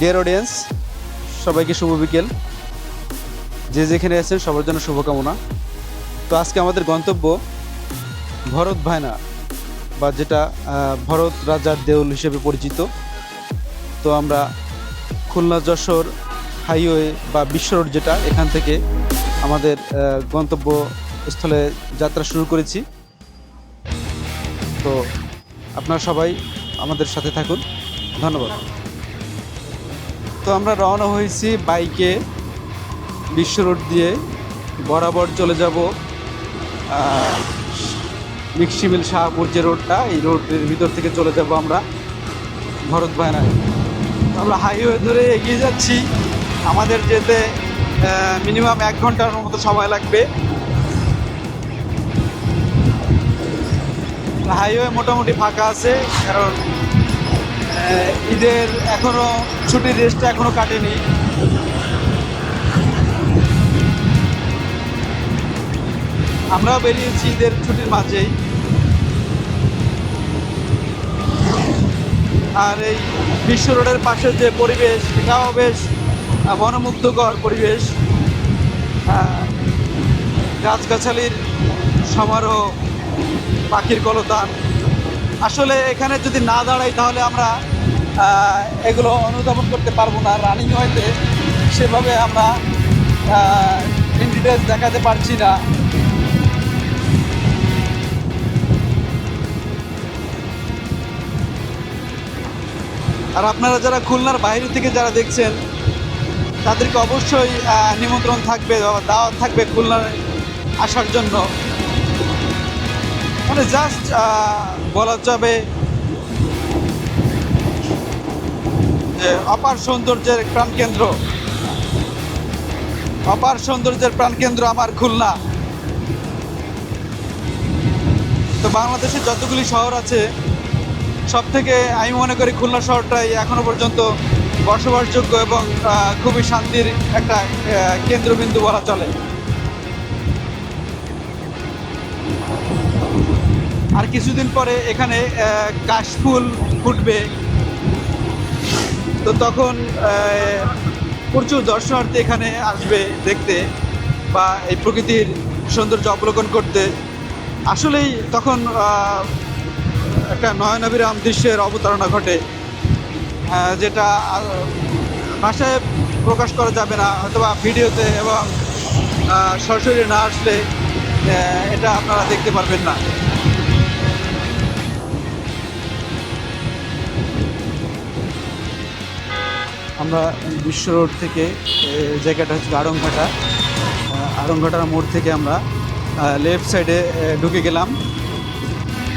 Dear audience সবাইকে শুভ বিকেল। যে যেখানে আছেন সবার জন্য শুভকামনা। তো আজকে আমাদের গন্তব্য ভরত ভায়না বা যেটা ভরত রাজার দেউল হিসেবে পরিচিত। তো আমরা খুলনা যশোর হাইওয়ে বা বিশ্ব রোড যেটা এখান থেকে আমাদের আহ, গন্তব্যস্থলে যাত্রা শুরু করেছি। তো আপনারা সবাই আমাদের সাথে থাকুন। ধন্যবাদ। তো আমরা রওনা হয়েছি বাইকে বিশ্ব রোড দিয়ে বরাবর চলে যাব মিক্সিমিল শাহপুর যে রোডটা, এই রোডের ভিতর থেকে চলে যাব আমরা ভরত ভায়নায় আমরা হাইওয়ে ধরে এগিয়ে যাচ্ছি। আমাদের যেতে মিনিমাম এক ঘণ্টার মতো সময় লাগবে। হাইওয়ে মোটামুটি ফাঁকা আছে, কারণ ঈদের এখনও ছুটির রেস্টটা এখনও কাটেনি। আমরাও বেরিয়েছি ঈদের ছুটির মাঝেই। আর এই বিশ্ব রোডের পাশের যে পরিবেশ এটাও বেশ মনোমুগ্ধকর পরিবেশ। গাছগাছালির সমারোহ, পাখির কলতান। আসলে এখানে যদি না দাঁড়াই তাহলে আমরা এগুলো অনুধাবন করতে পারব না। রানিং হইতে সেভাবে আমরা ইন দেখাতে পারছি না। আর আপনারা যারা খুলনার বাইরে থেকে যারা দেখছেন, তাদেরকে অবশ্যই নিমন্ত্রণ থাকবে, দাওয়াত থাকবে খুলনায় আসার জন্য। মানে জাস্ট বলা যাবে যে অপার সৌন্দর্যের প্রাণকেন্দ্র অপার সৌন্দর্যের প্রাণকেন্দ্র আমার খুলনা। তো বাংলাদেশে যতগুলি শহর আছে সব থেকে আমি মনে করি খুলনা শহরটাই এখনও পর্যন্ত বসবাসযোগ্য এবং খুবই শান্তির একটা কেন্দ্রবিন্দু বলা চলে। আর কিছুদিন পরে এখানে কাশফুল ফুটবে। তো তখন প্রচুর দর্শনার্থী এখানে আসবে দেখতে বা এই প্রকৃতির সৌন্দর্য অবলোকন করতে। আসলেই তখন একটা নয়নাবিরাম দৃশ্যের অবতারণা ঘটে যেটা ভাষায় প্রকাশ করা যাবে না, অথবা ভিডিওতে এবং সরাসরি না আসলে এটা আপনারা দেখতে পারবেন না। আমরা বিশ্ব রোড থেকে জায়গাটা হচ্ছে আড়ংঘাটা। আড়ংঘাটার মোড় থেকে আমরা লেফট সাইডে ঢুকে গেলাম।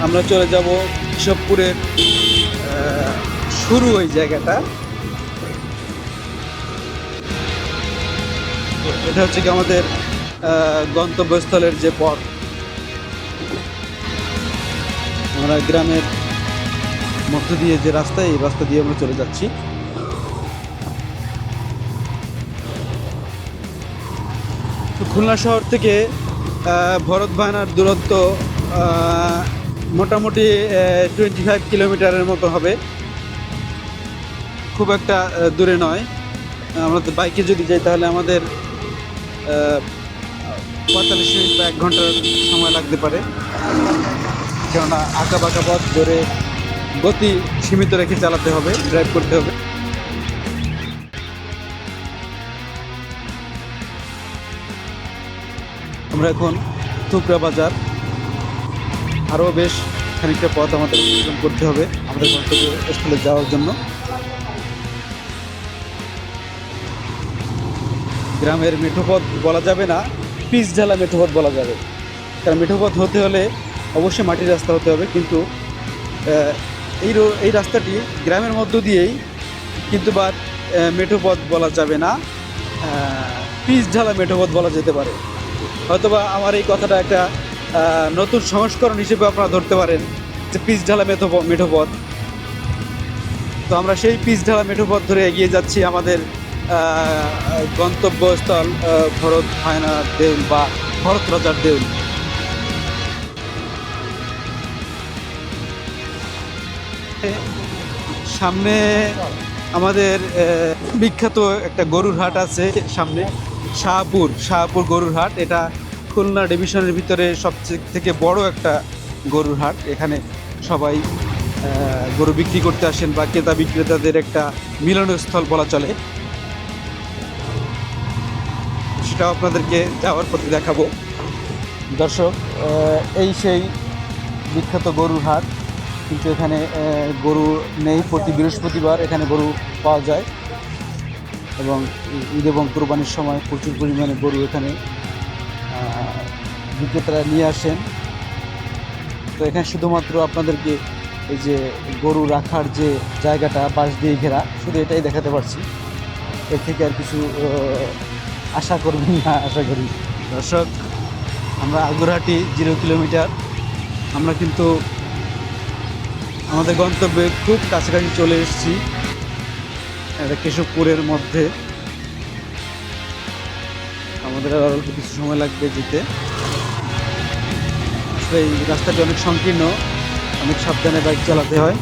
আমরা চলে যাব কেশবপুরের শুরু ওই জায়গাটা। এটা হচ্ছে কি আমাদের গন্তব্যস্থলের যে পথ। আমরা গ্রামের মধ্য দিয়ে যে রাস্তা, এই রাস্তা দিয়ে আমরা চলে যাচ্ছি। খুলনা শহর থেকে ভরত ভায়নার দূরত্ব মোটামুটি টোয়েন্টি ফাইভ কিলোমিটারের মতো হবে। খুব একটা দূরে নয়। আমরা তো বাইকে যদি যাই, তাহলে আমাদের পঁয়তাল্লিশ মিনিট বা এক ঘণ্টার সময় লাগতে পারে। কেননা আঁকা বাঁকা পথ ধরে গতি সীমিত রেখে চালাতে হবে ড্রাইভ করতে হবে। আমরা এখন থুকরা বাজার। আরও বেশ খানিকটা পথ আমাদের অতিক্রম করতে হবে আমাদের গন্তব্যস্থলে যাওয়ার জন্য। গ্রামের মেঠোপথ বলা যাবে না পিচ ঢালা মেঠোপথ বলা যাবে। কারণ মেঠোপথ হতে হলে অবশ্যই মাটির রাস্তা হতে হবে, কিন্তু এই এই রাস্তাটি গ্রামের মধ্য দিয়েই কিন্তু বা মেঠোপথ বলা যাবে না পিচ ঢালা মেঠোপথ বলা যেতে পারে। হয়তোবা আমার এই কথাটা একটা নতুন সংস্করণ হিসেবে আপনারা ধরতে পারেন যে পিচ ঢালা মেঠো মেঠোপথ তো আমরা সেই পিচ ঢালা মেঠোপথ ধরে এগিয়ে যাচ্ছি আমাদের গন্তব্যস্থল ভরত ভায়নার দেউল বা ভরত রাজার দেউল। সামনে আমাদের বিখ্যাত একটা গরুর হাট আছে, সামনে শাহপুর শাহপুর গরুর হাট। এটা খুলনা ডিভিশনের ভিতরে সবচেয়ে থেকে বড় একটা গরুর হাট। এখানে সবাই গরু বিক্রি করতে আসেন বা ক্রেতা বিক্রেতাদের একটা মিলনস্থল বলা চলে। সেটাও আপনাদেরকে যাওয়ার পথে দেখাবো। দর্শক এই সেই বিখ্যাত গরুর হাট। কিন্তু এখানে গরু নেই, প্রতি বৃহস্পতিবার এখানে গরু পাওয়া যায়। এবং ঈদ এবং কোরবানির সময় প্রচুর পরিমাণে গরু এখানে বিক্রেতারা নিয়ে আসেন। তো এখানে শুধুমাত্র আপনাদেরকে এই যে গরু রাখার যে জায়গাটা বাঁশ দিয়ে ঘেরা, শুধু এটাই দেখাতে পারছি। এর থেকে আর কিছু আশা করবেন না, আশা করি। দর্শক, আমরা আগুরহাটি জিরো কিলোমিটার। আমরা কিন্তু আমাদের গন্তব্যে খুব কাছাকাছি চলে এসেছি, এটা কেশবপুরের মধ্যে। আমাদের আর অল্প কিছু সময় লাগবে যেতে। আসলে এই রাস্তাটি অনেক সংকীর্ণ, অনেক সাবধানে বাইক চালাতে হয়।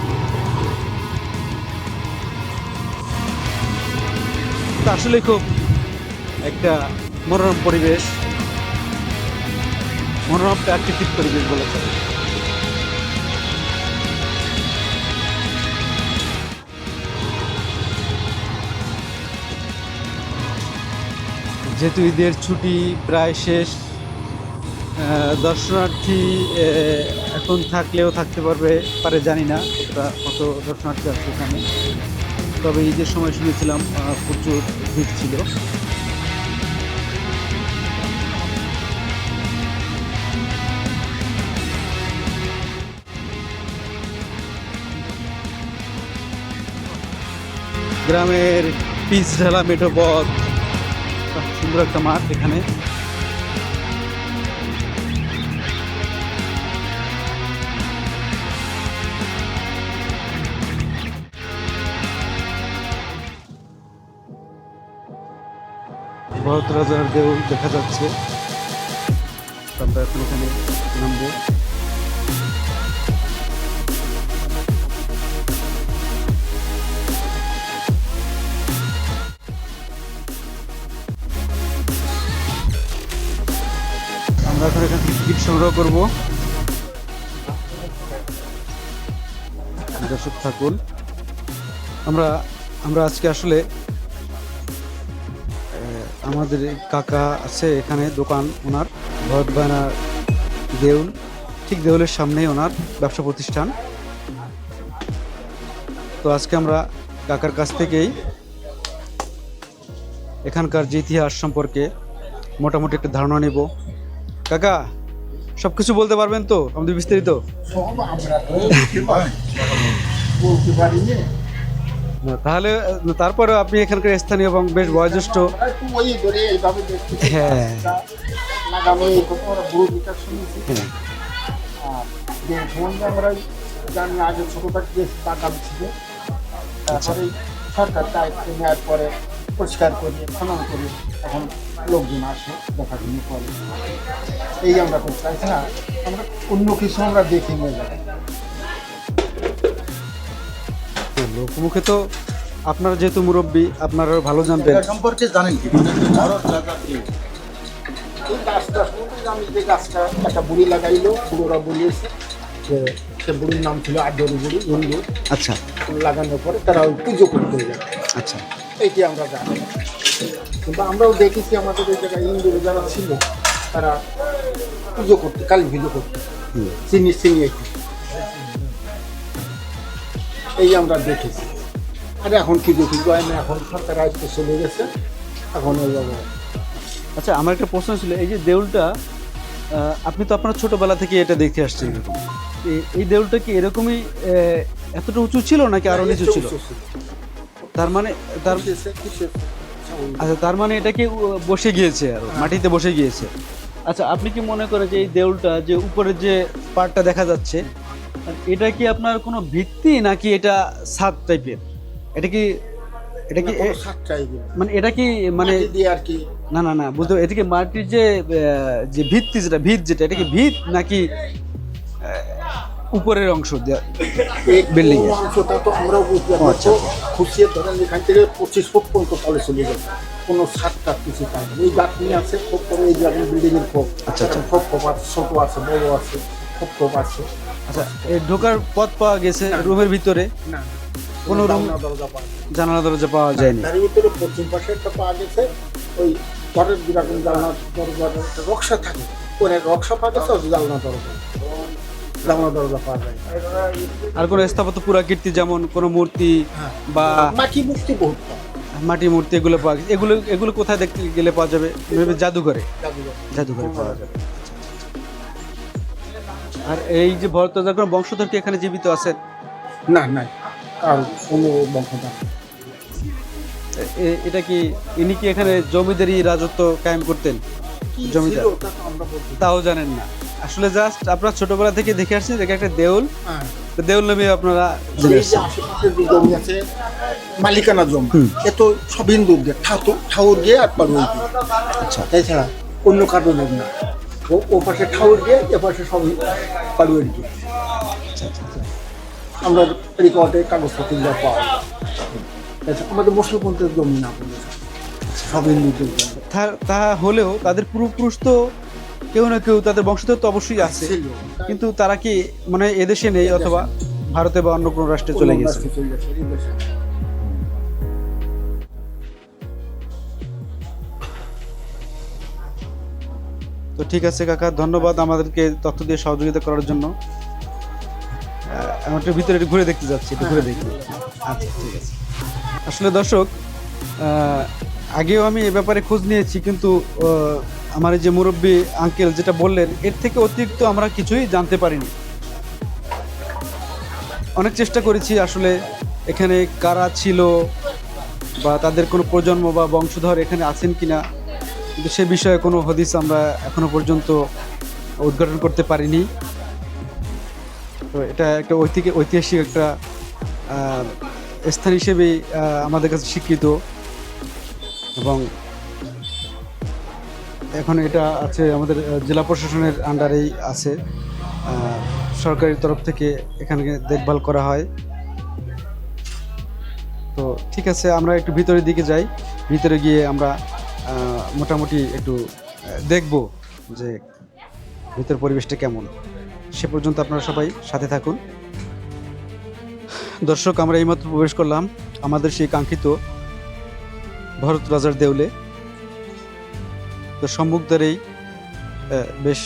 আসলে খুব একটা মনোরম পরিবেশ, মনোরম প্রাকৃতিক পরিবেশ বলা চলে। যেহেতু ঈদের ছুটি প্রায় শেষ দর্শনার্থী এখন থাকলেও থাকতে পারবে পারে জানি না কত দর্শনার্থী আছে এখানে। তবে ঈদের সময় শুনেছিলাম প্রচুর ভিড় ছিল। গ্রামের পিচ ঢালা মেঠো পথ সুন্দর একটা মাঠ এখানে। ভরত রাজার দেউল দেখা যাচ্ছে। আমরা এখন এখানে নামবো। আমরা এখন এখান থেকে টিকিট সংগ্রহ করব। দর্শক থাকুন। আমরা আমরা আজকে আসলে আমাদের কাকা আছে এখানে, দোকান ওনার বায়নার দেউল, ঠিক দেউলের সামনেই ওনার ব্যবসা প্রতিষ্ঠান। তো আজকে আমরা কাকার কাছ থেকেই এখানকার যে ইতিহাস সম্পর্কে মোটামুটি একটা ধারণা নেব। কাকা সব কিছু বলতে পারবেন তো আমাদের বিস্তারিত? তাহলে তারপরে আপনি এখানকার স্থানীয় এবং বেশ বয়োজ্যেষ্ঠ। হ্যাঁ। আমরা হ্যাঁ। আমরা জানি আগে বেশ বাগান ছিল তারপরে সরকার দায়িত্ব নেওয়ার পরে পরিষ্কার করিয়ে খনন করে এখন লোকজন আসে দেখাশুনো করে। এই আমরা করতে চাইছি না আমরা অন্য কিছু আমরা দেখি নিয়ে যাব। লোকমুখে তো আপনারা যেহেতু মুরব্বী আপনারা ভালো জানবেন সম্পর্কে জানেন কি? মানে এই গাছটা আমি যে গাছটা একটা বুড়ি লাগাইলো বুড়োরা বলিয়েছে যে সে বুড়ির নাম ছিল আদরি বুড়ি হিন্দু আচ্ছা। লাগানোর পরে তারা পুজো করতে যায়। আচ্ছা। এইটি আমরা জানি। কিন্তু আমরাও দেখেছি আমাদের ওই জায়গায় হিন্দু যারা ছিল তারা পুজো করতে কালী পুজো করতে। চিনি চিনি একটু। এই আমরা দেখেছি। আর এখন কি দেখি গয়না এখন সরকার আয়ত্ত চলে গেছে। এখন ওই আচ্ছা আমার একটা প্রশ্ন ছিল এই যে দেউলটা আপনি তো আপনার ছোটবেলা থেকে এটা দেখে আসছেন। এই দেউলটা কি এরকমই এতটা উঁচু ছিল নাকি আরও নিচু ছিল? তার মানে তার আচ্ছা তার মানে এটা কি বসে গিয়েছে আর মাটিতে বসে গিয়েছে। আচ্ছা আপনি কি মনে করেন যে এই দেউলটা যে উপরের যে পার্টটা দেখা যাচ্ছে এটা কি আপনার কোনো ভিত্তি নাকি এটা ছাদ টাইপের? এটা কি এটা কি মানে এটা কি মানে আর কি। না না না বুঝতে এটা কি মাটির যে যে ভিত্তি যেটা ভিত যেটা এটা কি ভিত নাকি উপরের অংশ অংশটা তো আমরাও বুঝতে। খুশিয়ে ধরেন এখান থেকে পঁচিশ ফুট পর্যন্ত তলে চলে গেছে কোনো টাত কিছু পাই এই গাঁথনি আছে খুব করে এই যেমন বিল্ডিং এর খোপ। আচ্ছা, আচ্ছা। খোপ খোপ আছে ছোট আছে বড় আছে খোপ খোপ আছে। আচ্ছা এই ঢোকার পথ পাওয়া গেছে রুমের ভিতরে? না। কোনো রুম জানলা দরজা দরজা পাওয়া যায়নি। তার ভিতরে পশ্চিম পাশে একটা পাওয়া গেছে। ওই ঘরের যেরকম জানলা একটা রক্সা থাকে। ওর রক্সা পাওয়া গেছে জানলা দরজা। জানলা দরজা পাওয়া যায়। আর কোনো স্থাপত্য পুরাকীর্তি যেমন কোনো মূর্তি হ্যাঁ। বা মাটি বহুত মাটি মূর্তি এগুলো পাওয়া এগুলো এগুলো কোথায় দেখতে গেলে পাওয়া যাবে? জাদুঘরে। জাদুঘরে। পাওয়া যাবে। আর এই যে ভরতদার কোনো বংশধর কি এখানে জীবিত আছেন? না নাই। আর কোনো বংশধর এটা কি ইনি কি এখানে জমিদারি রাজত্ব কায়েম করতেন? জমিদার। তাও জানেন না। আসলে জাস্ট আপনারা ছোটবেলা থেকে দেখে আসছেন এটা একটা দেউল। হ্যাঁ। তো দেউল নামে আপনারা জমি আছে মালিকানা জমি। এ তো সব হিন্দু দিয়ে ঠাকুর ঠাকুর দিয়ে আর দিয়ে আচ্ছা। এছাড়া অন্য কারও জমি না। ও ও পাশে ঠাকুর দিয়ে এ পাশে সব পারুয়ের আচ্ছা আচ্ছা আচ্ছা। আমরা রেকর্ডে কাগজপত্র যা পাওয়া যায়। এছাড়া আমাদের মুসলমানদের জমি না। বলে সব হিন্দুদের তা হলেও তাদের পূর্বপুরুষ তো কেউ না কেউ তাদের বংশধর তো অবশ্যই আছে। কিন্তু তারা কি মানে এদেশে নেই অথবা ভারতে বা অন্য কোনো রাষ্ট্রে চলে গেছে। তো ঠিক আছে কাকা ধন্যবাদ আমাদেরকে তথ্য দিয়ে সহযোগিতা করার জন্য। আহ, আমি একটু ভিতরে একটু ঘুরে দেখতে যাচ্ছি একটু ঘুরে দেখি। আচ্ছা ঠিক আছে। আসলে দর্শক আহ, আগেও আমি এ ব্যাপারে খোঁজ নিয়েছি কিন্তু আহ, আমার যে মুরব্বী আঙ্কেল যেটা বললেন, এর থেকে অতিরিক্ত আমরা কিছুই জানতে পারিনি। অনেক চেষ্টা করেছি আসলে এখানে কারা ছিল বা তাদের কোনো প্রজন্ম বা বংশধর এখানে আছেন কিনা, কিন্তু সে বিষয়ে কোনো হদিস আমরা এখনও পর্যন্ত উদ্ঘাটন করতে পারিনি। তো এটা একটা ঐতিহাসিক ঐতিহাসিক একটা স্থান হিসেবেই আমাদের কাছে স্বীকৃত এবং এখন এটা আছে আমাদের জেলা প্রশাসনের আন্ডারেই আছে। সরকারি তরফ থেকে এখানে দেখভাল করা হয়। তো ঠিক আছে, আমরা একটু ভিতরের দিকে যাই। ভিতরে গিয়ে আমরা মোটামুটি একটু দেখব যে ভিতর পরিবেশটা কেমন। সে পর্যন্ত আপনারা সবাই সাথে থাকুন। দর্শক, আমরা এইমাত্র প্রবেশ করলাম আমাদের সেই কাঙ্ক্ষিত ভরত রাজার দেউলে। তো সম্মুখ দ্বারেই বেশ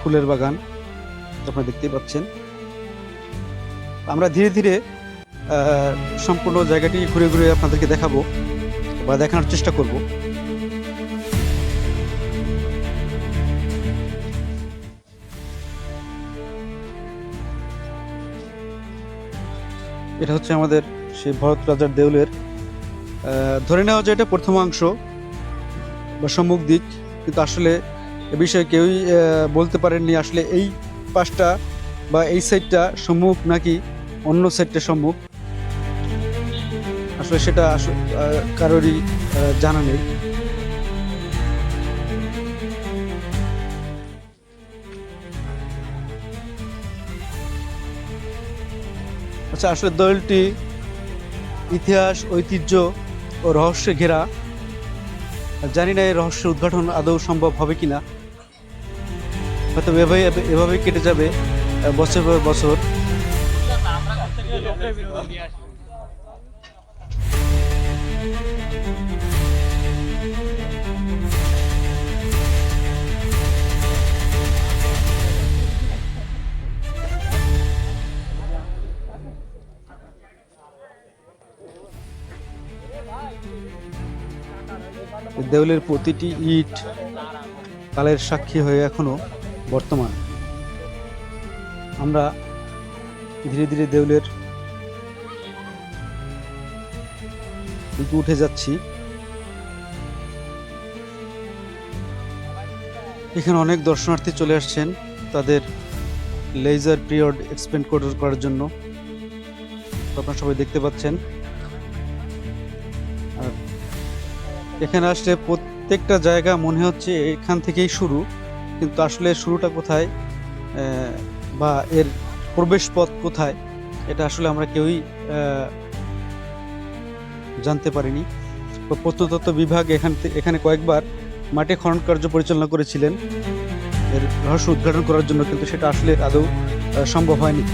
ফুলের বাগান আপনারা দেখতেই পাচ্ছেন। আমরা ধীরে ধীরে সম্পূর্ণ জায়গাটি ঘুরে ঘুরে আপনাদেরকে দেখাবো বা দেখানোর চেষ্টা করব। এটা হচ্ছে আমাদের সেই ভরত রাজার দেউলের ধরে নেওয়া যায় এটা প্রথমাংশ বা সম্মুখ দিক, কিন্তু আসলে এ বিষয়ে কেউই বলতে পারেননি আসলে এই পাশটা বা এই সাইডটা সম্মুখ নাকি অন্য সাইডটা সম্মুখ। আসলে সেটা কারোরই জানা নেই। আচ্ছা আসলে দলটি ইতিহাস, ঐতিহ্য ও রহস্যে ঘেরা। জানি না এই রহস্যের উদ্ঘাটন আদৌ সম্ভব হবে কি না হয়তো এভাবে এভাবে কেটে যাবে বছর পর বছর। দেউলের প্রতিটি ইট কালের সাক্ষী হয়ে এখনও বর্তমান। আমরা ধীরে ধীরে দেউলের দিকে উঠে যাচ্ছি। এখানে অনেক দর্শনার্থী চলে আসছেন তাদের লেজার পিরিয়ড এক্সপেন্ড করার জন্য। আপনারা সবাই দেখতে পাচ্ছেন। এখানে আসলে প্রত্যেকটা জায়গা মনে হচ্ছে এখান থেকেই শুরু, কিন্তু আসলে শুরুটা কোথায় বা এর প্রবেশ পথ কোথায়, এটা আসলে আমরা কেউই জানতে পারিনি। প্রত্নতত্ত্ব বিভাগ এখান এখানে কয়েকবার মাটি খনন কার্য পরিচালনা করেছিলেন। এর রহস্য উদ্ঘাটন করার জন্য কিন্তু সেটা আসলে আদৌ সম্ভব হয়নি।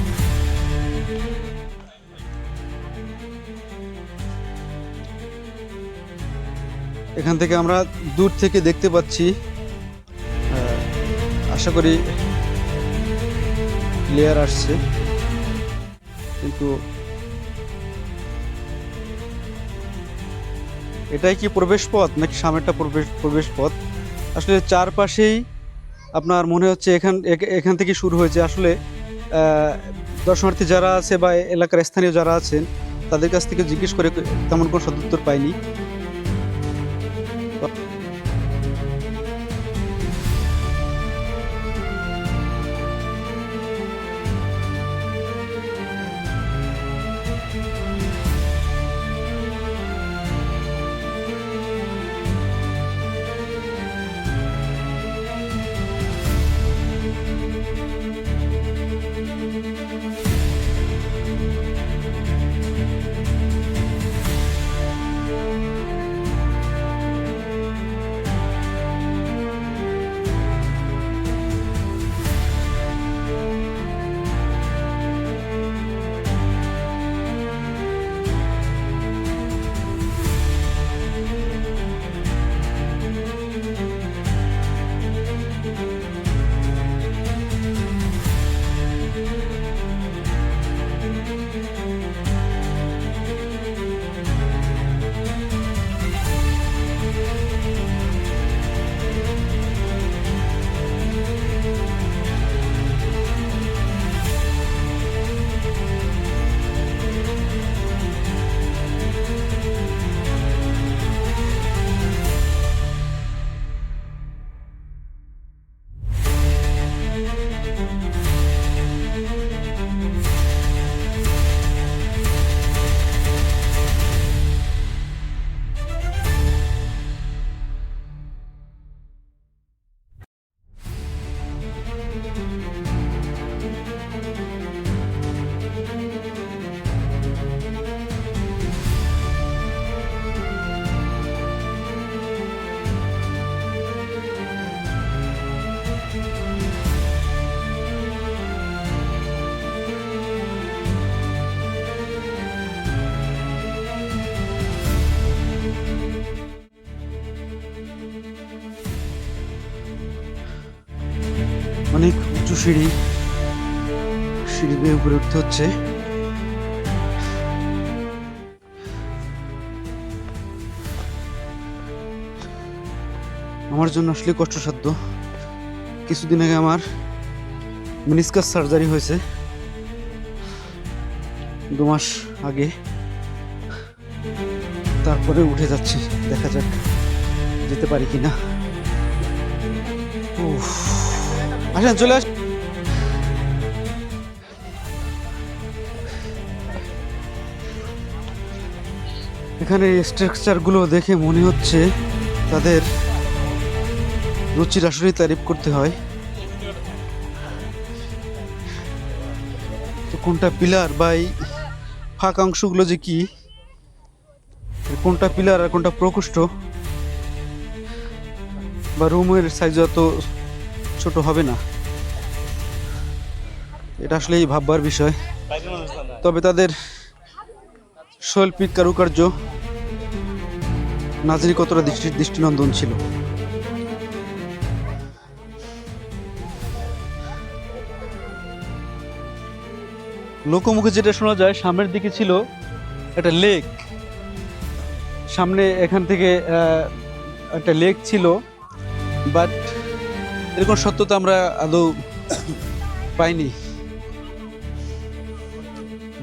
এখান থেকে আমরা দূর থেকে দেখতে পাচ্ছি আশা করি ক্লিয়ার আসছে। কিন্তু এটাই কি প্রবেশ পথ নাকি সামনেরটা প্রবেশ প্রবেশ পথ? আসলে চারপাশেই আপনার মনে হচ্ছে এখান এখান থেকে শুরু হয়েছে। আসলে দর্শনার্থী যারা আছে বা এলাকার স্থানীয় যারা আছেন, তাদের কাছ থেকে জিজ্ঞেস করে তেমন কোনো সদুত্তর পাইনি। সিঁড়ি সিঁড়ি বেয়ে উপরে উঠতে হচ্ছে। আমার জন্য আসলে কষ্টসাধ্য। কিছুদিন আগে আমার মিনিসকাস সার্জারি হয়েছে। দু মাস আগে। তারপরে উঠে যাচ্ছি। দেখা যাক যেতে পারি কিনা। আসেন, চলে আস এখানে স্ট্রাকচারগুলো দেখে মনে হচ্ছে তাদের রুচির আসলেই তারিফ করতে হয়। কোনটা পিলার বা এই ফাঁকা অংশগুলো যে কি কোনটা পিলার আর কোনটা প্রকোষ্ঠ, বা রুমের সাইজ অত ছোট হবে না। এটা আসলেই ভাববার বিষয়। তবে তাদের শৈল্পিক কারুকার্য নাজরি কতটা দৃষ্টি, দৃষ্টিনন্দন ছিল। লোকমুখে যেটা শোনা যায়, সামনের দিকে ছিল একটা লেক। সামনে এখান থেকে একটা লেক ছিল, বাট এরকম সত্যতা আমরা আদৌ পাইনি।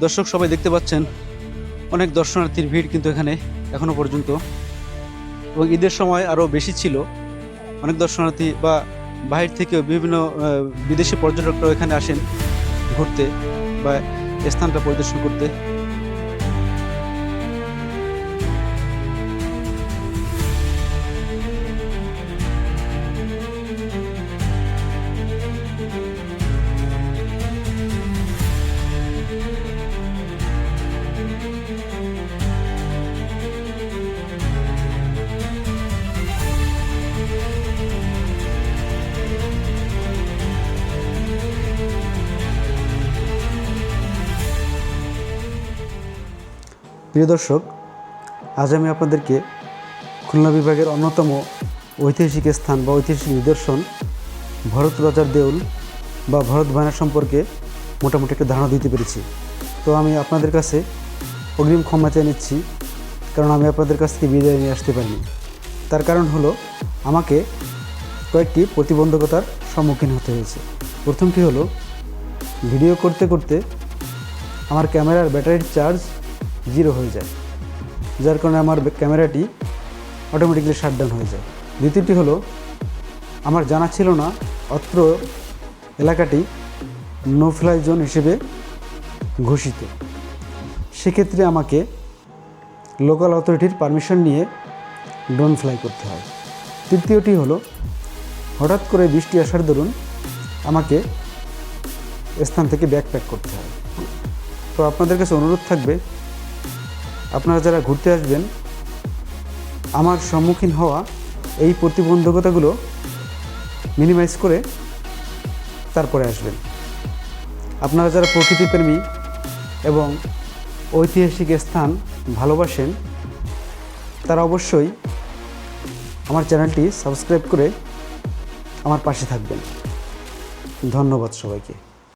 দর্শক সবাই দেখতে পাচ্ছেন অনেক দর্শনার্থীর ভিড় কিন্তু এখানে এখনও পর্যন্ত। এবং ঈদের সময় আরও বেশি ছিল। অনেক দর্শনার্থী বা বাহির থেকেও বিভিন্ন বিদেশি পর্যটকরাও এখানে আসেন ঘুরতে বা স্থানটা পরিদর্শন করতে। প্রিয় দর্শক, আজ আমি আপনাদেরকে খুলনা বিভাগের অন্যতম ঐতিহাসিক স্থান বা ঐতিহাসিক নিদর্শন ভরত রাজার দেউল বা ভরত বায়না সম্পর্কে মোটামুটি একটা ধারণা দিতে পেরেছি। তো আমি আপনাদের কাছে অগ্রিম ক্ষমা চেয়ে নিচ্ছি, কারণ আমি আপনাদের কাছ থেকে বিদায় নিয়ে আসতে পারিনি। তার কারণ হলো, আমাকে কয়েকটি প্রতিবন্ধকতার সম্মুখীন হতে হয়েছে। প্রথমটি হলো, ভিডিও করতে করতে আমার ক্যামেরার ব্যাটারির চার্জ জিরো হয়ে যায়। যার কারণে আমার ক্যামেরাটি অটোমেটিক্যালি শাটডাউন হয়ে যায়। দ্বিতীয়টি হলো, আমার জানা ছিল না অত্র এলাকাটি নো ফ্লাই জোন হিসেবে ঘোষিত। সেক্ষেত্রে আমাকে লোকাল অথরিটির পারমিশন নিয়ে ড্রোন ফ্লাই করতে হয়। তৃতীয়টি হলো, হঠাৎ করে বৃষ্টি আসার দরুন আমাকে স্থান থেকে ব্যাকপ্যাক করতে হয়। তো আপনাদের কাছে অনুরোধ থাকবে আপনারা যারা ঘুরতে আসবেন, আমার সম্মুখীন হওয়া এই প্রতিবন্ধকতাগুলো মিনিমাইজ করে তারপরে আসবেন। আপনারা যারা প্রকৃতিপ্রেমী এবং ঐতিহাসিক স্থান ভালোবাসেন, তারা অবশ্যই আমার চ্যানেলটি সাবস্ক্রাইব করে আমার পাশে থাকবেন। ধন্যবাদ সবাইকে।